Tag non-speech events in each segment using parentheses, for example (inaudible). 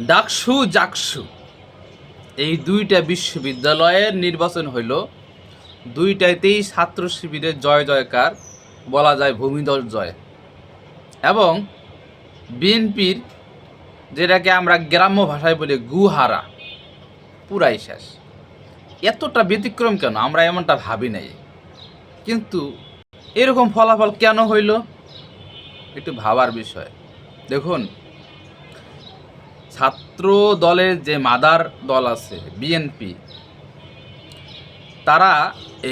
ডাকসু, জাকসু। এই দুইটা বিশ্ববিদ্যালয়ের নির্বাচন হইল। দুইটাইতেই ছাত্র শিবিরের জয় জয়কার, বলা যায় ভূমিদল জয়। এবং বিএনপির, যেটাকে আমরা গ্রাম্য ভাষায় বলি গুহারা, পুরাই শেষ। এতটা ব্যতিক্রম কেন? আমরা এমনটা ভাবি নাই। কিন্তু এরকম ফলাফল কেন হইল? একটু ভাবার বিষয়। দেখুন ছাত্র দলের যে মাদার দল আছে বিএনপি তারা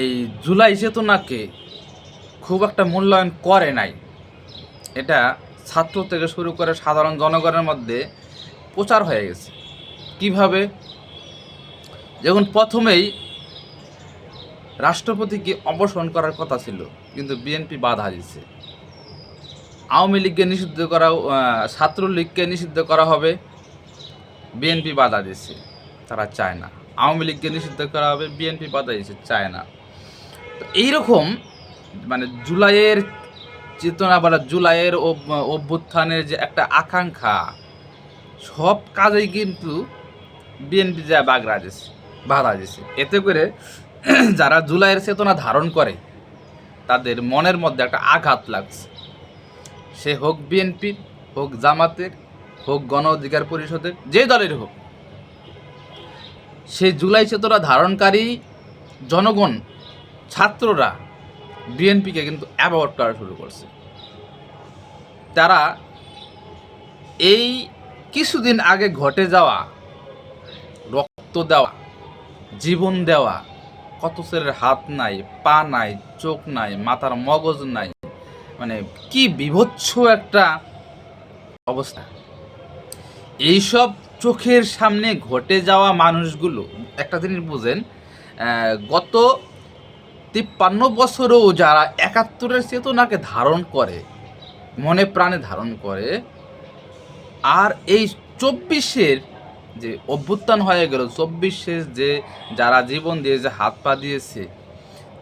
এই জুলাই চেতনাকে খুব একটা মূল্যায়ন করে নাই। এটা ছাত্র থেকে শুরু করে সাধারণ জনগণের মধ্যে প্রচার হয়ে গেছে। কীভাবে? যখন প্রথমেই রাষ্ট্রপতিকে অপসারণ করার কথা ছিল, কিন্তু বিএনপি বাধা দিচ্ছে আওয়ামী লীগকে নিষিদ্ধ করা ছাত্রলীগকে নিষিদ্ধ করা হবে। বিএনপি বাধা দিচ্ছে তারা চায় না। আওয়ামী লীগকে নিষিদ্ধ করা হবে বিএনপি বাধা দিচ্ছে চায় না। তো এইরকম মানে জুলাইয়ের চেতনা বা জুলাইয়ের অভ- অভ্যুত্থানের যে একটা আকাঙ্ক্ষা, সব কাজেই কিন্তু বিএনপি যা বাগড়া দিচ্ছে বাধা দিচ্ছে এতে করে (clears throat) যারা জুলাইয়ের চেতনা ধারণ করে, তাদের মনের মধ্যে একটা আঘাত লাগছে। সে হোক বিএনপির হোক জামাতের হোক গণ অধিকার পরিষদের, যে দলের হোক। সেই জুলাই চেতনা ধারণকারী জনগণ, ছাত্ররা বিএনপিকে কিন্তু অ্যাভয়েড করা শুরু করছে। তারা এই কিছুদিন আগে ঘটে যাওয়া রক্ত দেওয়া, জীবন দেওয়া, কত ছেলের হাত নাই, পা নাই, চোখ নাই, মাথার মগজ নাই মানে কি বিভৎস একটা অবস্থা। এইসব চোখের সামনে ঘটে যাওয়া মানুষগুলো, একটা জিনিস বুঝেন গত তিপ্পান্ন বছরেও যারা একাত্তরের চেতনাকে ধারণ করে, মনে প্রাণে ধারণ করে, আর এই চব্বিশের যে অভ্যুত্থান হয়ে গেল, চব্বিশের যে যারা জীবন দিয়ে যে হাত পা দিয়েছে,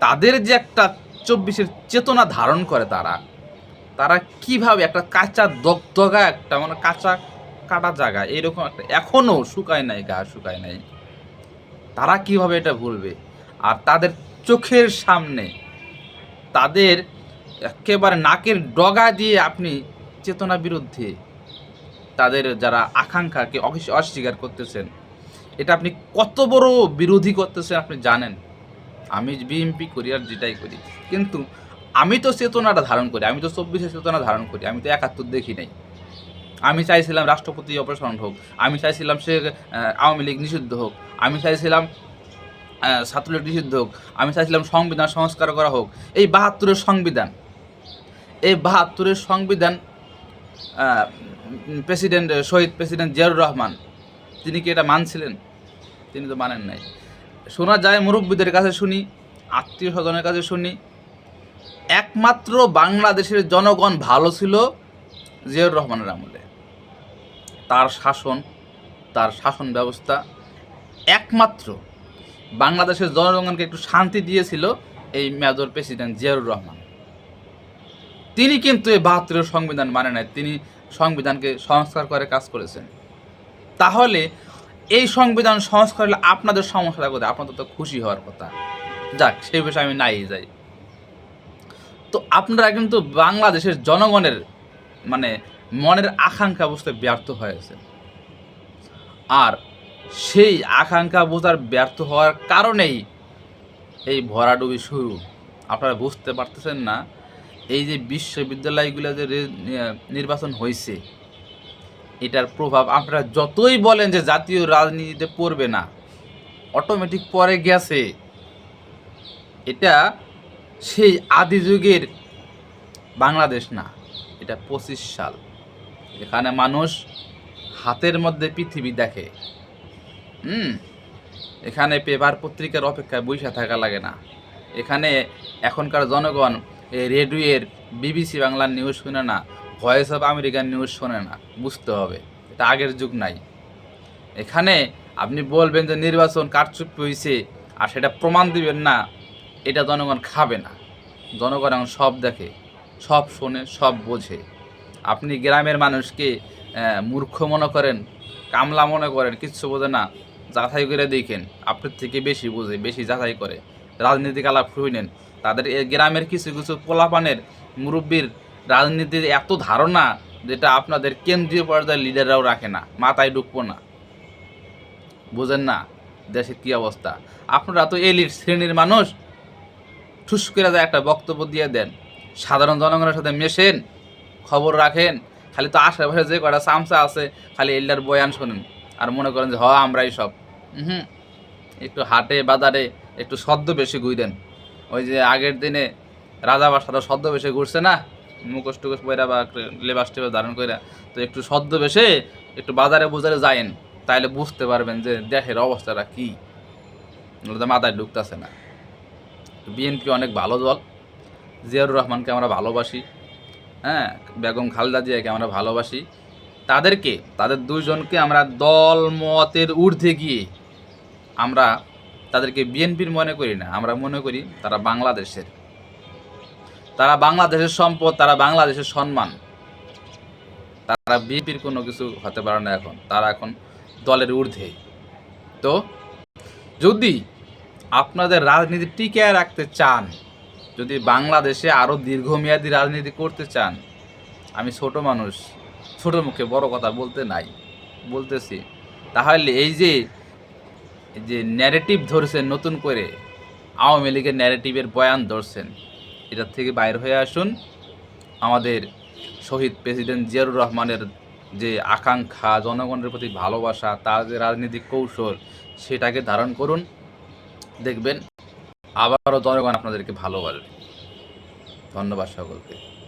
তাদের যে একটা চব্বিশের চেতনা ধারণ করে তারা তারা কীভাবে একটা কাঁচা দগদগা, একটা মানে কাঁচা কাটা জায়গা এরকম একটা এখনও শুকায় নাই, গা শুকায় নাই। তারা কীভাবে এটা ভুলবে? আর তাদের চোখের সামনে, তাদের একেবারে নাকের ডগা দিয়ে আপনি চেতনা বিরুদ্ধে তাদের যারা আকাঙ্ক্ষাকে অস- অস্বীকার করতেছেন, এটা আপনি কত বড় বিরোধী করতেছেন আপনি জানেন? আমি বিএমপি করি আর যেটাই করি। কিন্তু আমি তো চেতনাটা ধারণ করি, আমি তো চব্বিশে চেতনা ধারণ করি, আমি তো একাত্তর দেখি নাই। আমি চাইছিলাম রাষ্ট্রপতি অপসারণ হোক, আমি চাইছিলাম সে আওয়ামী লীগ নিষিদ্ধ হোক, আমি চাইছিলাম ছাত্রলীগ নিষিদ্ধ হোক, আমি চাইছিলাম সংবিধান সংস্কার করা হোক। এই বাহাত্তরের সংবিধান, এই বাহাত্তরের সংবিধান প্রেসিডেন্ট, শহীদ প্রেসিডেন্ট জিয়াউর রহমান, তিনি কি এটা মানছিলেন? তিনি তো মানেন নাই। শোনা যায়, মুরব্বীদের কাছে শুনি, আত্মীয় স্বজনের কাছে শুনি, একমাত্র বাংলাদেশের জনগণ ভালো ছিল জিয়াউর রহমানের আমলে। তার শাসন তার শাসন ব্যবস্থা একমাত্র বাংলাদেশের জনগণকে একটু শান্তি দিয়েছিল এই মেজর প্রেসিডেন্ট জিয়াউর রহমান। তিনি কিন্তু এই বাহাত্তরের সংবিধান মানে নাই, তিনি সংবিধানকে সংস্কার করে কাজ করেছেন। তাহলে এই সংবিধান সংস্কার হলে আপনাদের সমস্যাটা কোথায় আপনাদের তো খুশি হওয়ার কথা। যাক, সেই বিষয়ে আমি নাই যাই। তো আপনারা কিন্তু বাংলাদেশের জনগণের মানে মনের আকাঙ্ক্ষা বুঝতে ব্যর্থ হয়েছে। আর সেই আকাঙ্ক্ষা বোঝার ব্যর্থ হওয়ার কারণেই এই ভরাডুবি শুরু। আপনারা বুঝতে পারতেছেন না, এই যে বিশ্ববিদ্যালয়গুলো যে নির্বাচন হয়েছে, এটার প্রভাব আপনারা যতই বলেন যে জাতীয় রাজনীতিতে পড়বে না অটোমেটিক পরে গেছে। এটা সেই আদি যুগের বাংলাদেশ না, এটা পঁচিশ সাল। এখানে মানুষ হাতের মধ্যে পৃথিবী দেখে। হুম? এখানে পেপার পত্রিকার অপেক্ষায় বৈশা থাকা লাগে না। এখানে এখনকার জনগণ এই রেডিওয়ের বিবিসি বাংলার নিউজ শুনে না ভয়েস অফ আমেরিকান নিউজ শোনে না, বুঝতে হবে। এটা আগের যুগ নাই। এখানে আপনি বলবেন যে নির্বাচন কারচুপি হয়েছে আর সেটা প্রমাণ দিবেন না, এটা জনগণ খাবে না। জনগণ এখন সব দেখে, সব শোনে, সব বোঝে। আপনি গ্রামের মানুষকে মূর্খ মনে করেন, কামলা মনে করেন, কিচ্ছু বোঝে না, যাচাই করে দেখেন, আপনার থেকে বেশি বোঝে, বেশি যাচাই করে। রাজনীতিক আলাপ শুনেন তাদের গ্রামের কিছু কিছু পোলাপানের মুরব্বীর রাজনীতির এত ধারণা যেটা আপনাদের কেন্দ্রীয় পর্যায়ের লিডাররাও রাখে না, মাথায় ঢুকবো না। বোঝেন না দেশের কী অবস্থা। আপনারা তো এলিট শ্রেণির মানুষ, ঠুস করে একটা বক্তব্য দিয়ে দেন, সাধারণ জনগণের সাথে মেশেন খবর রাখেন, খালি তো আশেপাশে যে কটা চামচা আছে, খালি এল্লার বয়ান শোনেন আর মনে করেন যে, হ, আমরাই সব। হুম একটু হাটে বাজারে একটু সদ্য বেশি ঘুরেন ওই যে আগের দিনে রাজা বাসারা সদ্য বেশি ঘুরছে না? মুখোশ টুকোশ পয়রা বা লেবাস টেবাস ধারণ করে তো একটু সদ্য বেশে, একটু বাজারে বুজারে যায়েন তাইলে বুঝতে পারবেন যে দেশের অবস্থাটা কী। তো মাথায় ঢুকতেছে না। বিএনপি অনেক ভালো দল, জিয়াউর রহমানকে আমরা ভালোবাসি। হ্যাঁ বেগম খালদা জিয়াকে আমরা ভালোবাসি। তাদেরকে, তাদের দুজনকে আমরা দল মতের ঊর্ধ্বে গিয়ে আমরা তাদেরকে বিএনপির মনে করি না, আমরা মনে করি তারা বাংলাদেশের। তারা বাংলাদেশের সম্পদ, তারা বাংলাদেশের সম্মান। তারা বিএনপির কোনো কিছু হতে পারে না এখন, তারা এখন দলের ঊর্ধ্বে। তো যদি আপনাদের রাজনীতি টিকিয়ে রাখতে চান যদি বাংলাদেশে আরও দীর্ঘমেয়াদী রাজনীতি করতে চান, আমি ছোট মানুষ, ছোট মুখে বড় কথা বলতে নাই, বলতেছি। তাহলে এই যে যে ন্যারেটিভ ধরছেন নতুন করে, আওয়ামী লীগের ন্যারেটিভের বয়ান ধরছেন, এটার থেকে বাইর হয়ে আসুন। আমাদের শহীদ প্রেসিডেন্ট জিয়াউর রহমানের যে আকাঙ্ক্ষা, জনগণের প্রতি ভালোবাসা, তার যে রাজনৈতিক কৌশল, সেটাকে ধারণ করুন। দেখবেন আবারও জনগণ আপনাদেরকে ভালোবাসবে। ধন্যবাদ সকলকে।